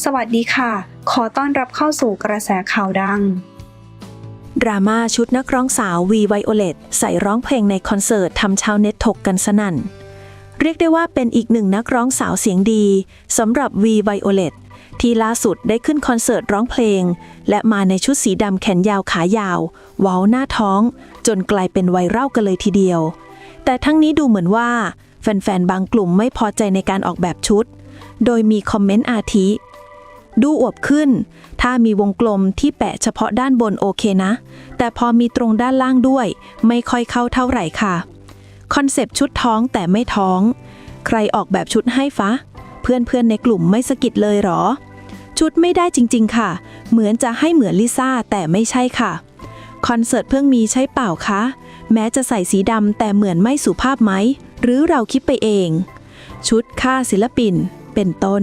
สวัสดีค่ะ ขอต้อนรับเข้าสู่กระแสข่าวดัง ดราม่าชุดนักร้องสาววีไวโอเลตใส่ร้องเพลงในคอนเสิร์ตทำชาวเน็ตถกกันสนั่น เรียกได้ว่าเป็นอีกหนึ่งนักร้องสาวเสียงดีสำหรับวีไวโอเลตที่ล่าสุดได้ขึ้นคอนเสิร์ตร้องเพลง และมาในชุดสีดำแขนยาวขายาว เว้าหน้าท้อง จนกลายเป็นไวรัลกันเลยทีเดียว แต่ทั้งนี้ดูเหมือนว่า แฟนๆ บางกลุ่มไม่พอใจในการออกแบบชุด โดยมีคอมเมนต์อาทิ ดูอวบขึ้น ถ้ามีวงกลมที่แปะเฉพาะด้านบนโอเคนะ แต่พอมีตรงด้านล่างด้วย ไม่ค่อยเข้าเท่าไหร่ค่ะ คอนเซปต์ชุดท้องแต่ไม่ท้อง ใครออกแบบชุดให้ฟะ เพื่อนๆในกลุ่มไม่สะกิดเลยหรอ ชุดไม่ได้จริงๆค่ะ เหมือนจะให้เหมือนลิซ่าแต่ไม่ใช่ค่ะคอนเสิร์ตเพิ่งมีใช่เปล่าคะ แม้จะใส่สีดำแต่เหมือนไม่สุภาพไหม หรือเราคิดไปเอง ชุดค่าศิลปิน เป็นต้น